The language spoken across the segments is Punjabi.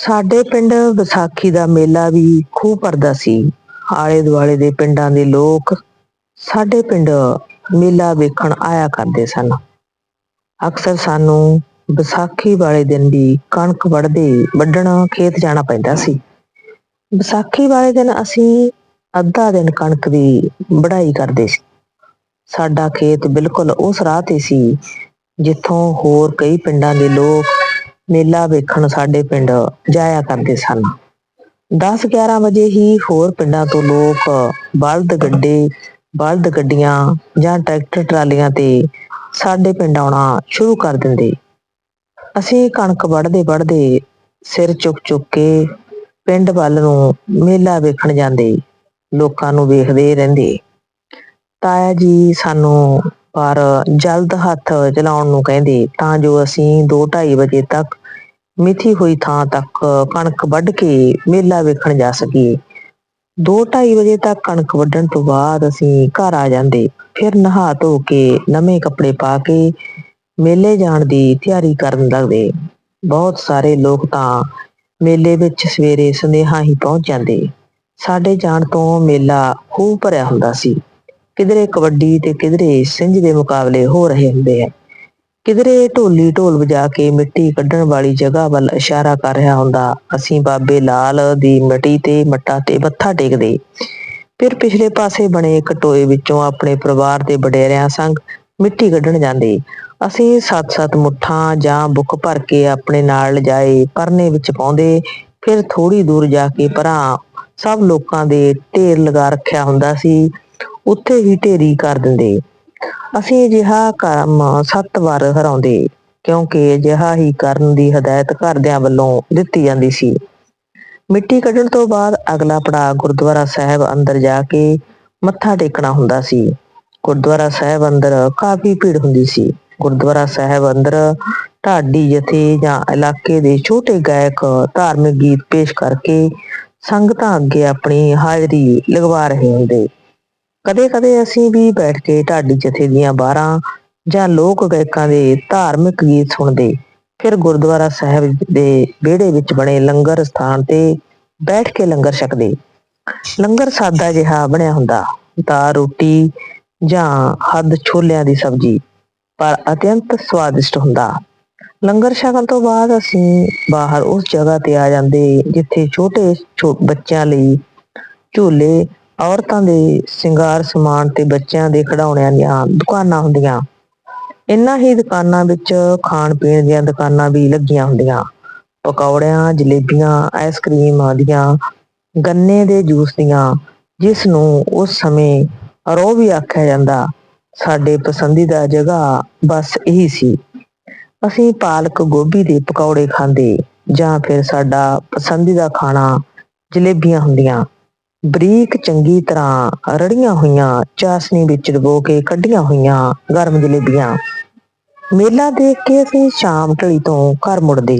ਸਾਡੇ ਪਿੰਡ ਵਿਸਾਖੀ ਦਾ ਮੇਲਾ ਵੀ ਖੂਬ ਭਰਦਾ ਸੀ। ਆਲੇ ਦੁਆਲੇ ਦੇ ਪਿੰਡਾਂ ਦੇ ਲੋਕ ਸਾਡੇ ਪਿੰਡ ਮੇਲਾ ਵੇਖਣ ਆਇਆ ਕਰਦੇ ਸਨ। ਅਕਸਰ ਸਾਨੂੰ ਵਿਸਾਖੀ ਵਾਲੇ ਦਿਨ ਵੀ ਕਣਕ ਵੱਢਦੇ, ਵੱਢਣ ਖੇਤ ਜਾਣਾ ਪੈਂਦਾ ਸੀ। ਵਿਸਾਖੀ ਵਾਲੇ ਦਿਨ ਅਸੀਂ ਅੱਧਾ ਦਿਨ ਕਣਕ ਦੀ ਵਢਾਈ ਕਰਦੇ ਸੀ। ਸਾਡਾ ਖੇਤ ਬਿਲਕੁਲ ਉਸ ਰਾਹ ਤੇ ਸੀ, ਜਿੱਥੋਂ ਹੋਰ ਕਈ ਪਿੰਡਾਂ ਦੇ ਲੋਕ ਮੇਲਾ ਵੇਖਣ ਸਾਡੇ ਪਿੰਡ ਜਾਇਆ ਕਰਦੇ ਸਨ। 10-11 ਵਜੇ ਹੀ ਹੋਰ ਪਿੰਡਾਂ ਤੋਂ ਲੋਕ ਬਲਦ ਗੱਡੇ, ਬਲਦ ਗੱਡੀਆਂ ਜਾਂ ਟਰੈਕਟਰ ਟਰਾਲੀਆਂ ਤੇ ਸਾਡੇ ਪਿੰਡ ਆਉਣਾ ਸ਼ੁਰੂ ਕਰ ਦਿੰਦੇ। ਅਸੀਂ ਕਣਕ ਵੱਢਦੇ ਵੱਢਦੇ ਸਿਰ ਚੁੱਕ ਚੁੱਕ ਕੇ ਪਿੰਡ ਵੱਲ ਨੂੰ ਮੇਲਾ ਵੇਖਣ ਜਾਂਦੇ, ਲੋਕਾਂ ਨੂੰ ਵੇਖਦੇ ਰਹਿੰਦੇ। ਤਾਇਆ ਜੀ ਸਾਨੂੰ ਪਰ ਜਲਦ ਹੱਥ ਚਲਾਉਣ ਨੂੰ ਕਹਿੰਦੇ, ਤਾਂ ਜੋ ਅਸੀਂ 2:30 ਵਜੇ ਤੱਕ ਮਿਥੀ ਹੋਈ ਥਾਂ ਤੱਕ ਕਣਕ ਵੱਢ ਕੇ ਮੇਲਾ ਵੇਖਣ ਜਾ ਸਕੀਏ 2:30 ਵਜੇ ਤੱਕ ਕਣਕ ਵੱਢਣ ਤੋਂ ਬਾਅਦ ਅਸੀਂ ਘਰ ਆ ਜਾਂਦੇ। ਫਿਰ ਨਹਾ ਧੋ ਕੇ ਨਵੇਂ ਕੱਪੜੇ ਪਾ ਕੇ ਮੇਲੇ ਜਾਣ ਦੀ ਤਿਆਰੀ ਕਰਨ ਲੱਗਦੇ। ਬਹੁਤ ਸਾਰੇ ਲੋਕ ਤਾਂ ਮੇਲੇ ਵਿੱਚ ਸਵੇਰੇ ਸੁਨੇਹਾ ਹੀ ਪਹੁੰਚ ਜਾਂਦੇ। ਸਾਡੇ ਜਾਣ ਤੋਂ ਮੇਲਾ ਖੂਬ ਭਰਿਆ ਹੁੰਦਾ ਸੀ। ਕਿਧਰੇ ਕਬੱਡੀ ਤੇ ਕਿਧਰੇ ਸਿੰਝ ਦੇ ਮੁਕਾਬਲੇ ਹੋ ਰਹੇ ਹੁੰਦੇ ਆ। ਕਿਧਰੇ ਢੋਲੀ ਢੋਲ ਵਜਾ ਕੇ ਮਿੱਟੀ ਕੱਢਣ ਵਾਲੀ ਜਗ੍ਹਾ ਵੱਲ ਇਸ਼ਾਰਾ ਕਰ ਰਿਹਾ ਹੁੰਦਾ। ਅਸੀਂ ਬਾਬੇ ਲਾਲ ਦੀ ਮਿੱਟੀ ਤੇ ਮੱਟਾ ਤੇ ਮੱਥਾ ਟੇਕਦੇ। ਫਿਰ ਪਿਛਲੇ ਪਾਸੇ ਬਣੇ ਇੱਕ ਟੋਏ ਵਿੱਚੋਂ ਆਪਣੇ ਪਰਿਵਾਰ ਦੇ ਵਡੇਰਿਆਂ ਸੰਗ ਮਿੱਟੀ ਕੱਢਣ ਜਾਂਦੇ। ਅਸੀਂ ਸੱਤ-ਸੱਤ ਮੁੱਠਾਂ ਜਾਂ ਬੁੱਕ ਭਰ ਕੇ ਆਪਣੇ ਨਾਲ ਲਿਜਾਏ, ਪਰਨੇ ਵਿੱਚ ਪਾਉਂਦੇ। ਫਿਰ ਥੋੜੀ ਦੂਰ ਜਾ ਕੇ ਭਰਾ ਸਭ ਲੋਕਾਂ ਦੇ ਢੇਰ ਲਗਾ ਰੱਖਿਆ ਹੁੰਦਾ ਸੀ। ਉੱਥੇ ਹੀ ਢੇਰੀ ਕਰ ਦਿੰਦੇ। ਅਸੀਂ ਅਜਿਹਾ ਕੰਮ ਸੱਤ ਵਾਰ ਹਰਾਉਂਦੇ, ਕਿਉਂਕਿ ਅਜਿਹਾ ਹੀ ਕਰਨ ਦੀ ਹਦਾਇਤ ਘਰਦਿਆਂ ਵੱਲੋਂ ਦਿੱਤੀ ਜਾਂਦੀ ਸੀ। ਮਿੱਟੀ ਕੱਢਣ ਤੋਂ ਬਾਅਦ ਅਗਲਾ ਪੜਾਅ ਗੁਰਦੁਆਰਾ ਸਾਹਿਬ ਅੰਦਰ ਜਾ ਕੇ ਮੱਥਾ ਟੇਕਣਾ ਹੁੰਦਾ ਸੀ। ਗੁਰਦੁਆਰਾ ਸਾਹਿਬ ਅੰਦਰ ਕਾਫੀ ਭੀੜ ਹੁੰਦੀ ਸੀ। ਗੁਰਦੁਆਰਾ ਸਾਹਿਬ ਅੰਦਰ ਢਾਡੀ ਜਥੇ ਜਾਂ ਇਲਾਕੇ ਦੇ ਛੋਟੇ ਗਾਇਕ ਧਾਰਮਿਕ ਗੀਤ ਪੇਸ਼ ਕਰਕੇ ਸੰਗਤਾਂ ਅੱਗੇ ਆਪਣੀ ਹਾਜ਼ਰੀ ਲਗਵਾ ਰਹੇ ਹੁੰਦੇ। ਕਦੇ-ਕਦੇ ਅਸੀਂ ਵੀ ਬੈਠ ਕੇ ਢਾਡੀ ਜਥੇ ਦੀਆਂ ਬਾਰਾਂ ਜਾਂ ਲੋਕ ਗਾਇਕਾਂ ਦੇ ਧਾਰਮਿਕ ਗੀਤ ਸੁਣਦੇ। ਫਿਰ ਗੁਰਦੁਆਰਾ ਸਾਹਿਬ ਦੇ ਵਿਹੜੇ ਵਿੱਚ ਬਣੇ ਲੰਗਰ ਸਥਾਨ ਤੇ ਬੈਠ ਕੇ ਲੰਗਰ ਛਕਦੇ। ਲੰਗਰ ਸਾਦਾ ਜਿਹਾ ਬਣਿਆ ਹੁੰਦਾ, ਦਾਲ, ਰੋਟੀ ਜਾਂ ਹੱਦ ਛੋਲਿਆਂ ਦੀ ਸਬਜ਼ੀ, ਪਰ ਅਤਿਅੰਤ ਸਵਾਦਿਸ਼ਟ ਹੁੰਦਾ। ਲੰਗਰ ਛਕਣ ਤੋਂ ਬਾਅਦ ਅਸੀਂ ਬਾਹਰ ਉਸ ਜਗ੍ਹਾ ਤੇ ਆ ਜਾਂਦੇ ਜਿੱਥੇ ਛੋਟੇ ਛੋ- ਬੱਚਿਆਂ ਲਈ ਝੂਲੇ ਔਰਤਾਂ ਦੇ ਸ਼ਿੰਗਾਰ ਸਮਾਨ ਤੇ ਬੱਚਿਆਂ ਦੇ ਖਿਡੌਣਿਆਂ ਦੀਆਂ ਦੁਕਾਨਾਂ ਹੁੰਦੀਆਂ। ਇਨ੍ਹਾਂ ਹੀ ਦੁਕਾਨਾਂ ਵਿੱਚ ਖਾਣ ਪੀਣ ਦੀਆਂ ਦੁਕਾਨਾਂ ਵੀ ਲੱਗੀਆਂ ਹੁੰਦੀਆਂ। ਪਕੌੜਿਆਂ, ਜਲੇਬੀਆਂ, ਆਈਸਕ੍ਰੀਮ ਆਦੀਆਂ ਗੰਨੇ ਦੇ ਜੂਸ ਦੀਆਂ, ਜਿਸ ਨੂੰ ਉਸ ਸਮੇਂ ਰੋ ਵੀ ਆਖਿਆ ਜਾਂਦਾ। ਸਾਡੇ ਪਸੰਦੀਦਾ ਜਗ੍ਹਾ ਬਸ ਇਹੀ ਸੀ। ਅਸੀਂ ਪਾਲਕ ਗੋਭੀ ਦੇ ਪਕੌੜੇ ਖਾਂਦੇ ਜਾਂ ਫਿਰ ਸਾਡਾ ਪਸੰਦੀਦਾ ਖਾਣਾ ਜਲੇਬੀਆਂ ਹੁੰਦੀਆਂ। ਬਰੀਕ ਚੰਗੀ ਤਰ੍ਹਾਂ ਰੜੀਆਂ ਹੋਈਆਂ, ਚਾਸਨੀ ਵਿੱਚ ਡਬੋ ਕੇ ਕੱਢੀਆਂ ਹੋਈਆਂ ਗਰਮ ਜਲੇਬੀਆਂ। ਮੇਲਾ ਦੇਖ ਕੇ ਅਸੀਂ ਸ਼ਾਮ ਢਲੀ ਤੋਂ ਘਰ ਮੁੜਦੇ।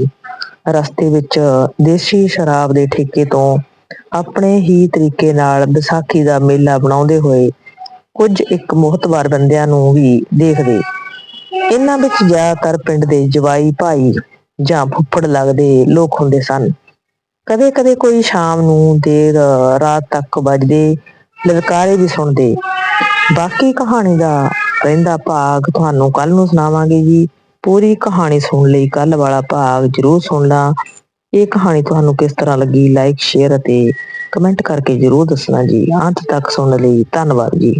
ਰਸਤੇ ਵਿੱਚ ਦੇਸੀ ਸ਼ਰਾਬ ਦੇ ਠੇਕੇ ਤੋਂ ਆਪਣੇ ਹੀ ਤਰੀਕੇ ਨਾਲ ਵਿਸਾਖੀ ਦਾ ਮੇਲਾ ਬਣਾਉਂਦੇ ਹੋਏ ਕੁਝ ਇੱਕ ਮੁਹਤਵਾਰ ਬੰਦਿਆਂ ਨੂੰ ਵੀ ਦੇਖਦੇ। ਇਹਨਾਂ ਵਿੱਚ ਜ਼ਿਆਦਾਤਰ ਪਿੰਡ ਦੇ ਜਵਾਈ ਭਾਈ ਜਾਂ ਫੁੱਫੜ ਲੱਗਦੇ ਲੋਕ ਹੁੰਦੇ ਸਨ। ਕਦੇ-ਕਦੇ ਕੋਈ ਸ਼ਾਮ ਨੂੰ ਦੇਰ, ਰਾਤ ਤੱਕ ਵੱਜਦੇ, ਲਲਕਾਰੇ ਵੀ ਸੁਣਦੇ। ਬਾਕੀ ਕਹਾਣੀ ਦਾ ਰਹਿੰਦਾ ਭਾਗ ਤੁਹਾਨੂੰ ਕੱਲ ਨੂੰ ਸੁਣਾਵਾਂਗੇ ਜੀ। ਪੂਰੀ ਕਹਾਣੀ ਸੁਣ ਲਈ ਕੱਲ ਵਾਲਾ ਭਾਗ ਜਰੂਰ ਸੁਣਨਾ ਇਹ ਕਹਾਣੀ ਤੁਹਾਨੂੰ ਕਿਸ ਤਰ੍ਹਾਂ ਲੱਗੀ ਲਾਈਕ ਸ਼ੇਅਰ ਅਤੇ ਕਮੈਂਟ ਕਰਕੇ ਜਰੂਰ ਦੱਸਣਾ ਜੀ। ਅੰਤ ਤੱਕ ਸੁਣਨ ਲਈ ਧੰਨਵਾਦ ਜੀ।